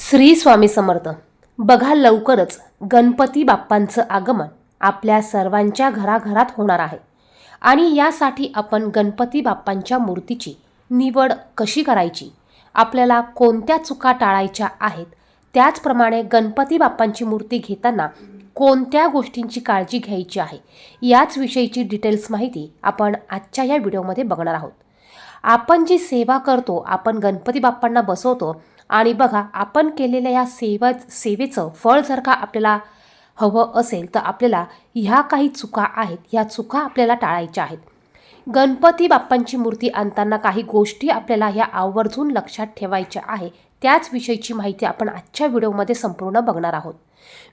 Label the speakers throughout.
Speaker 1: श्री स्वामी समर्थ. बघा लवकरच गणपती बाप्पांचं आगमन आपल्या सर्वांच्या घराघरात होणार आहे. आणि यासाठी आपण गणपती बाप्पांच्या मूर्तीची निवड कशी करायची? आपल्याला कोणत्या चुका टाळायच्या आहेत? त्याचप्रमाणे गणपती बाप्पांची मूर्ती घेताना कोणत्या गोष्टींची काळजी घ्यायची आहे? याच विषयीची डिटेल्स माहिती आपण आजच्या या व्हिडिओमध्ये बघणार आहोत. आपण जी सेवा करतो आपण गणपती बाप्पांना बसवतो आणि बघा आपण केलेल्या या सेवा सेवेचं फळ जर का आपल्याला हवं असेल तर आपल्याला ह्या काही चुका आहेत ह्या चुका आपल्याला टाळायच्या आहेत. गणपती बाप्पांची मूर्ती आणताना काही गोष्टी आपल्याला ह्या आवर्जून लक्षात ठेवायच्या आहे. त्याच विषयीची माहिती आपण आजच्या व्हिडिओमध्ये संपूर्ण बघणार आहोत.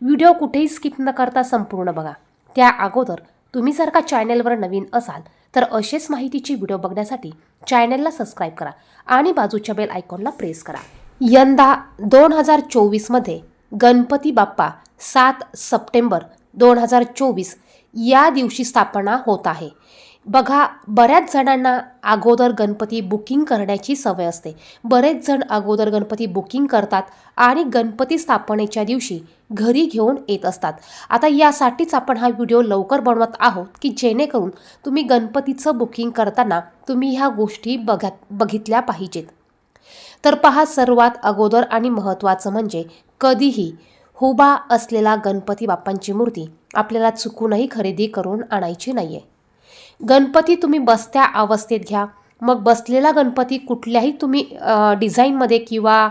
Speaker 1: व्हिडिओ कुठेही स्किप न करता संपूर्ण बघा. त्या अगोदर तुम्ही जर का चॅनेलवर नवीन असाल तर असेच माहितीची व्हिडिओ बघण्यासाठी चॅनेलला सबस्क्राईब करा आणि बाजूच्या बेल आयकॉनला प्रेस करा. यंदा दोन हजार चोवीसमध्ये गणपती बाप्पा सात सप्टेंबर दोन हजार चोवीस या दिवशी स्थापना होत आहे. बघा बऱ्याच जणांना अगोदर गणपती बुकिंग करण्याची सवय असते. बरेच जण अगोदर गणपती बुकिंग करतात आणि गणपती स्थापनेच्या दिवशी घरी घेऊन येत असतात. आता यासाठीच आपण हा व्हिडिओ लवकर बनवत आहोत की जेणेकरून तुम्ही गणपतीचं बुकिंग करताना तुम्ही ह्या गोष्टी बघा बघितल्या पाहिजेत. तर पहा सर्वात अगोदर आणि महत्त्वाचं म्हणजे कधीही हुबा असलेला गणपती बाप्पांची मूर्ती आपल्याला चुकूनही खरेदी करून आणायची नाही आहे गणपती तुम्ही बसत्या अवस्थेत घ्या. मग बसलेला गणपती कुठल्याही तुम्ही डिझाईनमध्ये किंवा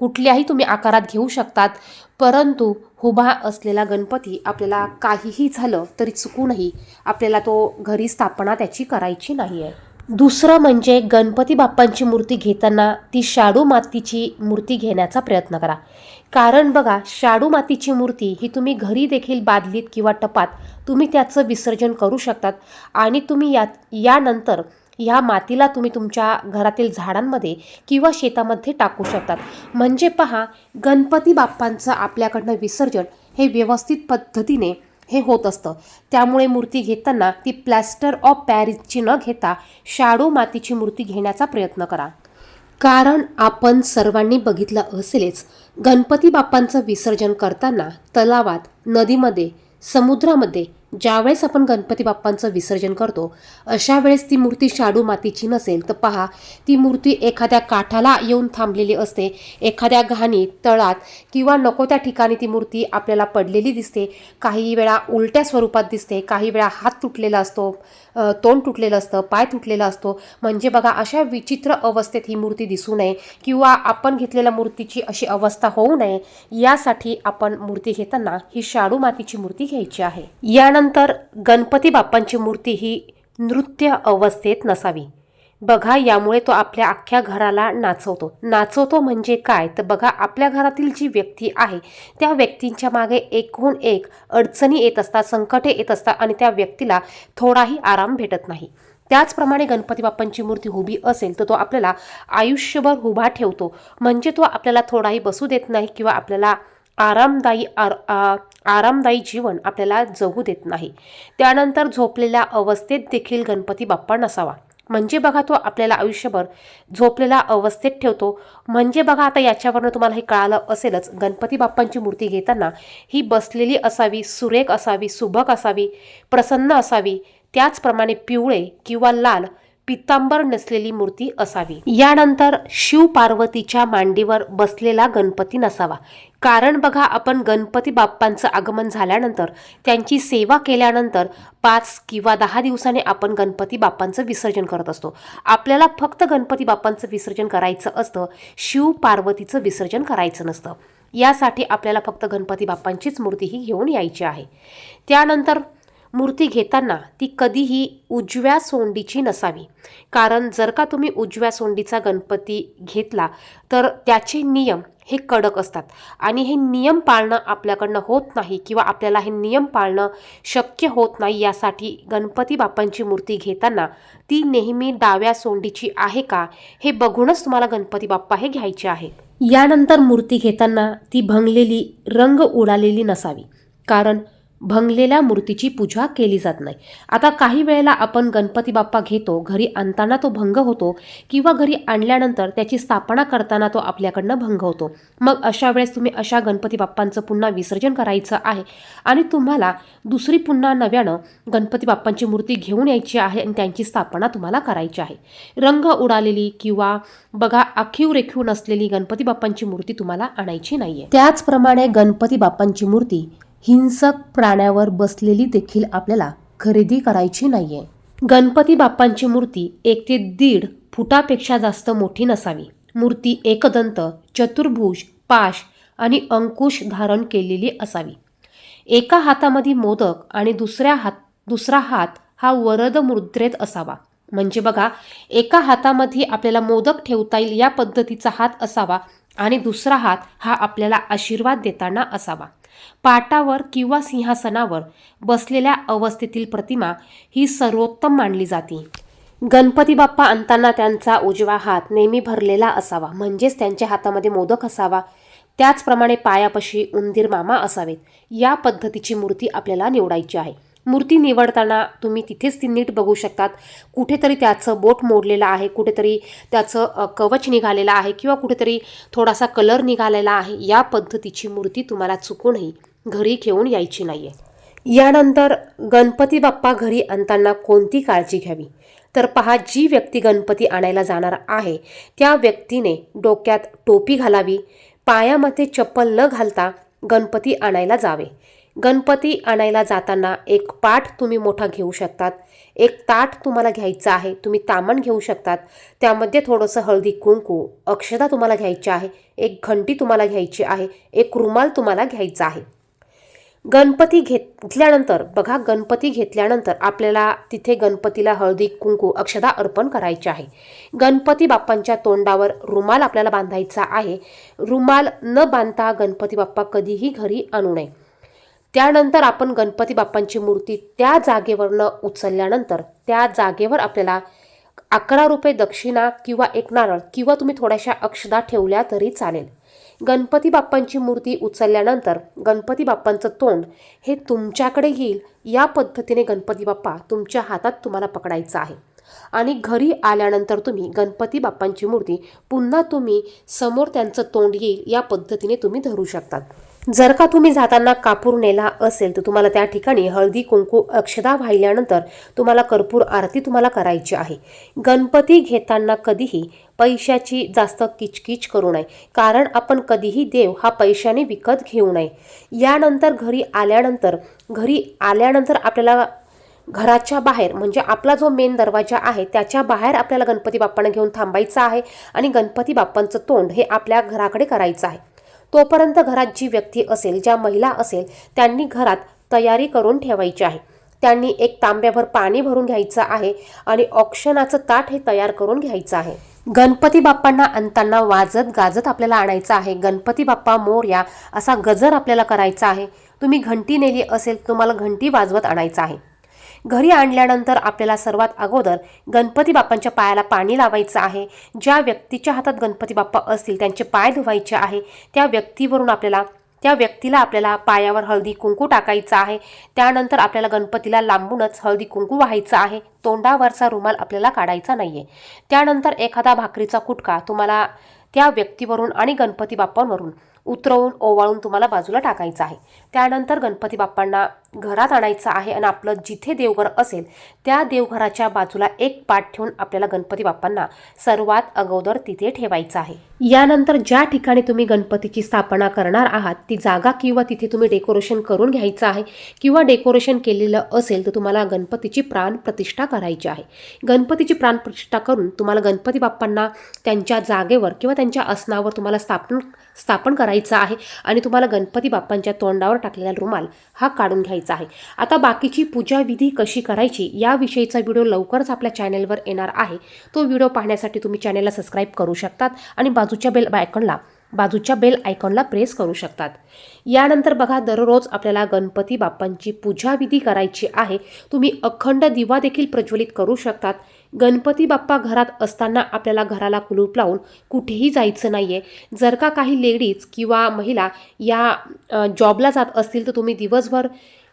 Speaker 1: कुठल्याही तुम्ही आकारात घेऊ शकतात परंतु हुबा असलेला गणपती आपल्याला काहीही झालं तरी चुकूनही आपल्याला तो घरी स्थापना त्याची करायची नाही आहे दुसरं म्हणजे गणपती बाप्पांची मूर्ती घेताना ती शाडू मातीची मूर्ती घेण्याचा प्रयत्न करा. कारण बघा शाडू मातीची मूर्ती ही तुम्ही घरी देखील बादलीत किंवा टपात तुम्ही त्याचं विसर्जन करू शकतात आणि तुम्ही या यानंतर ह्या मातीला तुम्ही तुमच्या घरातील झाडांमध्ये किंवा शेतामध्ये टाकू शकतात. म्हणजे पहा गणपती बाप्पांचं आपल्याकडनं विसर्जन हे व्यवस्थित पद्धतीने हे होत असतं. त्यामुळे मूर्ती घेताना ती प्लॅस्टर ऑफ पॅरिसची न घेता शाडो मातीची मूर्ती घेण्याचा प्रयत्न करा. कारण आपण सर्वांनी बघितलं असेलच गणपती बाप्पांचं विसर्जन करताना तलावात नदीमध्ये समुद्रामध्ये ज्यावेळेस आपण गणपती बाप्पांचं विसर्जन करतो अशा वेळेस ती मूर्ती शाडू मातीची नसेल तर पहा ती मूर्ती एखाद्या काठाला येऊन थांबलेली असते एखाद्या घाणीत तळात किंवा नको त्या ठिकाणी ती मूर्ती आपल्याला पडलेली दिसते. काही वेळा उलट्या स्वरूपात दिसते काही वेळा हात तुटलेला असतो तोंड तुटलेलं असतं पाय तुटलेला असतो. म्हणजे बघा अशा विचित्र अवस्थेत ही मूर्ती दिसू नये किंवा आपण घेतलेल्या मूर्तीची अशी अवस्था होऊ नये यासाठी आपण मूर्ती घेताना ही शाडू मातीची मूर्ती घ्यायची आहे. यानंतर गणपती बाप्पांची मूर्ती ही नृत्य अवस्थेत नसावी. बघा यामुळे तो आपल्या अख्ख्या घराला नाचवतो. नाचवतो म्हणजे काय? तर बघा आपल्या घरातील जी व्यक्ती आहे त्या व्यक्तींच्या मागे एकूण एक अडचणी येत असतात संकटे येत असतात आणि त्या व्यक्तीला थोडाही आराम भेटत नाही. त्याचप्रमाणे गणपती बाप्पांची मूर्ती उभी असेल तर तो आपल्याला आयुष्यभर उभा ठेवतो. म्हणजे तो आपल्याला थोडाही बसू देत नाही किंवा आपल्याला आरामदायी आर आ- आरामदायी जीवन आपल्याला जगू देत नाही. त्यानंतर झोपलेल्या अवस्थेत देखील गणपती बाप्पा नसावा. म्हणजे बघा तो आपल्याला आयुष्यभर झोपलेल्या अवस्थेत ठेवतो. म्हणजे बघा आता याच्यावरनं तुम्हाला हे कळालं असेलच गणपती बाप्पांची मूर्ती घेताना ही बसलेली असावी सुरेख असावी सुबक असावी प्रसन्न असावी त्याचप्रमाणे पिवळे किंवा लाल पितांबर नसलेली मूर्ती असावी. यानंतर शिव पार्वतीच्या मांडीवर बसलेला गणपती नसावा. कारण बघा आपण गणपती बाप्पांचं आगमन झाल्यानंतर त्यांची सेवा केल्यानंतर पाच किंवा दहा दिवसाने आपण गणपती बाप्पांचं विसर्जन करत असतो. आपल्याला फक्त गणपती बाप्पांचं विसर्जन करायचं असतं शिव पार्वतीचं विसर्जन करायचं नसतं. यासाठी आपल्याला फक्त गणपती बाप्पांचीच मूर्ती ही घेऊन यायची आहे. त्यानंतर मूर्ती घेताना ती कधीही उजव्या सोंडीची नसावी. कारण जर का तुम्ही उजव्या सोंडीचा गणपती घेतला तर त्याचे नियम हे कडक असतात. आणि हे नियम पाळणं आपल्याकडनं होत नाही किंवा आपल्याला हे नियम पाळणं शक्य होत नाही यासाठी गणपती बाप्पांची मूर्ती घेताना ती नेहमी डाव्या सोंडीची आहे का हे बघूनच तुम्हाला गणपती बाप्पा हे घ्यायचे आहे यानंतर मूर्ती घेताना ती भंगलेली रंग उडालेली नसावी. कारण भंगलेल्या मूर्तीची पूजा केली जात नाही. आता काही वेळेला आपण गणपती बाप्पा घेतो घरी आणताना तो भंग होतो किंवा घरी आणल्यानंतर त्याची स्थापना करताना तो आपल्याकडनं भंग होतो. मग अशा वेळेस तुम्ही अशा गणपती बाप्पांचं पुन्हा विसर्जन करायचं आहे आणि तुम्हाला दुसरी पुन्हा नव्यानं गणपती बाप्पांची मूर्ती घेऊन यायची आहे आणि त्यांची स्थापना तुम्हाला करायची आहे. रंग उडालेली किंवा बघा आखीव रेखीव नसलेली गणपती बाप्पांची मूर्ती तुम्हाला आणायची नाहीये. त्याचप्रमाणे गणपती बाप्पांची मूर्ती हिंसक प्राण्यावर बसलेली देखील आपल्याला खरेदी करायची नाहीये. गणपती बाप्पांची मूर्ती एक ते दीड फुटापेक्षा जास्त मोठी नसावी. मूर्ती एकदंत चतुर्भुज पाश आणि अंकुश धारण केलेली असावी. एका हातामध्ये मोदक आणि दुसऱ्या हात दुसरा हात हा वरद मुद्रेत असावा. म्हणजे बघा एका हातामध्ये आपल्याला मोदक ठेवता येईल या पद्धतीचा हात असावा आणि दुसरा हात हा आपल्याला आशीर्वाद देताना असावा. पाटावर किंवा सिंहासनावर बसलेल्या अवस्थेतील प्रतिमा ही सर्वोत्तम मानली जाते. गणपती बाप्पा आणताना त्यांचा उजवा हात नेहमी भरलेला असावा. म्हणजेच त्यांच्या हातामध्ये मोदक असावा. त्याचप्रमाणे पायापाशी उंदीर मामा असावेत. या पद्धतीची मूर्ती आपल्याला निवडायची आहे. मूर्ती निवडताना तुम्ही तिथेच ती नीट बघू शकतात. कुठेतरी त्याचं बोट मोडलेलं आहे कुठेतरी त्याचं कवच निघालेलं आहे किंवा कुठेतरी थोडासा कलर निघालेला आहे या पद्धतीची मूर्ती तुम्हाला चुकूनही घरी घेऊन यायची नाही आहे यानंतर गणपती बाप्पा घरी आणताना कोणती काळजी घ्यावी? तर पहा जी व्यक्ती गणपती आणायला जाणार आहे त्या व्यक्तीने डोक्यात टोपी घालावी पायामध्ये चप्पल न घालता गणपती आणायला जावे. गणपती आणायला जाताना एक पाठ तुम्ही मोठा घेऊ शकतात. एक ताट तुम्हाला घ्यायचं आहे तुम्ही तामण घेऊ शकतात. त्यामध्ये थोडंसं हळदी कुंकू अक्षता तुम्हाला घ्यायची आहे एक घंटी तुम्हाला घ्यायची आहे एक रुमाल तुम्हाला घ्यायचा आहे. गणपती घेतल्यानंतर बघा गणपती घेतल्यानंतर आपल्याला तिथे गणपतीला हळदी कुंकू अक्षदा अर्पण करायचे आहे. गणपती बाप्पांच्या तोंडावर रुमाल आपल्याला बांधायचा आहे. रुमाल न बांधता गणपती बाप्पा कधीही घरी आणू नये. त्यानंतर आपण गणपती बाप्पांची मूर्ती त्या जागेवरनं उचलल्यानंतर त्या जागेवर आपल्याला अकरा रुपये दक्षिणा किंवा एक नारळ किंवा तुम्ही थोड्याशा अक्षदा ठेवल्या तरी चालेल. गणपती बाप्पांची मूर्ती उचलल्यानंतर गणपती बाप्पांचं तोंड हे तुमच्याकडे येईल. या पद्धतीने गणपती बाप्पा तुमच्या हातात तुम्हाला पकडायचं आहे. आणि घरी आल्यानंतर तुम्ही गणपती बाप्पांची मूर्ती पुन्हा तुम्ही समोर त्यांचं तोंड येईल या पद्धतीने तुम्ही धरू शकतात. जर का तुम्ही जाताना कापूर नेला असेल तर तुम्हाला त्या ठिकाणी हळदी कुंकू अक्षदा वाहिल्यानंतर तुम्हाला कर्पूर आरती तुम्हाला करायची आहे. गणपती घेताना कधीही पैशाची जास्त किचकिच करू नये. कारण आपण कधीही देव हा पैशाने विकत घेऊ नये. यानंतर घरी आल्यानंतर घरी आल्यानंतर आपल्याला घराच्या बाहेर म्हणजे आपला जो मेन दरवाजा आहे त्याच्या बाहेर आपल्याला गणपती बाप्पांना घेऊन थांबायचं आहे आणि गणपती बाप्पांचं तोंड हे आपल्या घराकडे करायचं आहे. तोपर्यंत घरात जी व्यक्ती असेल ज्या महिला असेल त्यांनी घरात तयारी करून ठेवायची आहे. त्यांनी एक तांब्याभर पाणी भरून घ्यायचं आहे आणि ऑक्शनाचं ताट हे तयार करून घ्यायचं आहे. गणपती बाप्पांना आणताना वाजत गाजत आपल्याला आणायचं आहे. गणपती बाप्पा मोर्या असा गजर आपल्याला करायचा आहे. तुम्ही घंटी नेली असेल तुम्हाला घंटी वाजवत आणायचं आहे. घरी आणल्यानंतर आपल्याला सर्वात अगोदर गणपती बाप्पांच्या पायाला पाणी लावायचं आहे. ज्या व्यक्तीच्या हातात गणपती बाप्पा असतील त्यांचे पाय धुवायचे आहे. त्या व्यक्तीवरून आपल्याला त्या व्यक्तीला आपल्याला पायावर हळदी कुंकू टाकायचं आहे. त्यानंतर आपल्याला गणपतीला लांबूनच हळदी कुंकू व्हायचं आहे. तोंडावरचा रुमाल आपल्याला काढायचा नाही आहे त्यानंतर एखादा भाकरीचा कुटका तुम्हाला त्या व्यक्तीवरून आणि गणपती बाप्पांवरून उतरवून ओवाळून तुम्हाला बाजूला टाकायचं आहे. त्यानंतर गणपती बाप्पांना घरात आणायचं आहे आणि आपलं जिथे देवघर असेल त्या देवघराच्या बाजूला एक पाठ ठेवून आपल्याला गणपती बाप्पांना सर्वात अगोदर तिथे ठेवायचं आहे. यानंतर ज्या ठिकाणी तुम्ही गणपतीची स्थापना करणार आहात ती जागा किंवा तिथे तुम्ही डेकोरेशन करून घ्यायचं आहे किंवा डेकोरेशन केलेलं असेल तर तुम्हाला गणपतीची प्राण प्रतिष्ठा करायची आहे. गणपतीची प्राण प्रतिष्ठा करून तुम्हाला गणपती बाप्पांना त्यांच्या जागेवर किंवा त्यांच्या आसनावर तुम्हाला स्थापन स्थापन करायचं आहे आणि तुम्हाला गणपती बाप्पांच्या तोंडावर टाकलेला रुमाल हा काढून घ्यायचा आहे. आता बाकीची पूजाविधी कशी करायची याविषयीचा व्हिडिओ लवकरच आपल्या चॅनेलवर येणार आहे. तो व्हिडिओ पाहण्यासाठी तुम्ही चॅनेलला सबस्क्राईब करू शकतात आणि बाजूच्या बेल आयकॉनला बाजूच्या बेल आयकॉनला प्रेस करू शकतात. यानंतर बघा दररोज आपल्याला गणपती बाप्पांची पूजाविधी करायची आहे. तुम्ही अखंड दिवा देखील प्रज्वलित करू शकतात. गणपती बाप्पा घरात असताना आपल्याला घराला कुलूप लावून कुठेही जायचं नाही आहे जर का काही लेडीज किंवा महिला या जॉबला जात असतील तर तुम्ही दिवसभर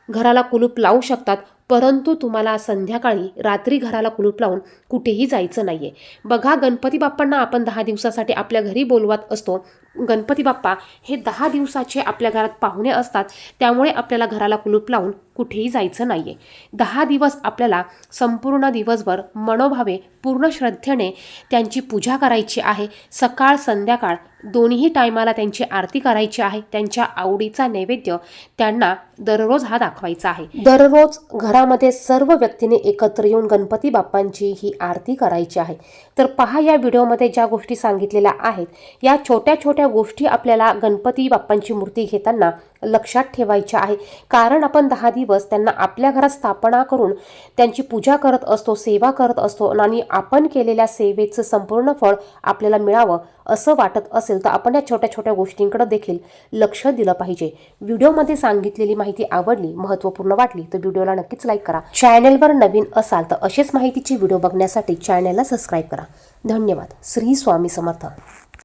Speaker 1: घराला कुलूप लावू शकतात परंतु तुम्हाला संध्याकाळी रात्री घराला कुलूप लावून कुठेही जायचं नाहीये. बघा गणपती बाप्पांना आपण दहा दिवसासाठी आपल्या घरी बोलवत असतो. गणपती बाप्पा हे दहा दिवसाचे आपल्या घरात पाहुणे असतात. त्यामुळे आपल्याला घराला कुलूप लावून कुठेही जायचं नाही आहे दहा दिवस आपल्याला संपूर्ण दिवसभर मनोभावे पूर्ण श्रद्धेने त्यांची पूजा करायची आहे. सकाळ संध्याकाळ दोन्ही टायमाला त्यांची आरती करायची आहे. त्यांच्या आवडीचा नैवेद्य त्यांना दररोज हा दाखवायचा आहे. दररोज घरामध्ये सर्व व्यक्तीने एकत्र येऊन गणपती बाप्पांची ही आरती करायची आहे. तर पहा या व्हिडिओमध्ये ज्या गोष्टी सांगितलेल्या आहेत. या छोट्या छोट्या गोष्टी आपल्याला गणपती बाप्पांची मूर्ती घेताना लक्षात ठेवायच्या आहे. कारण आपण दहा दिवस त्यांना आपल्या घरात स्थापना करून त्यांची पूजा करत असतो सेवा करत असतो आणि आपण केलेल्या सेवेचं संपूर्ण फळ आपल्याला मिळावं असं वाटत असेल तर आपण या छोट्या छोट्या गोष्टींकडे देखील लक्ष दिलं पाहिजे. व्हिडिओमध्ये सांगितलेली माहिती आवडली महत्त्वपूर्ण वाटली तर व्हिडिओला नक्कीच लाईक करा. चॅनेलवर नवीन असाल तर असेच माहितीचे व्हिडिओ बघण्यासाठी चॅनेलला सबस्क्राईब करा. धन्यवाद. श्री स्वामी समर्थ.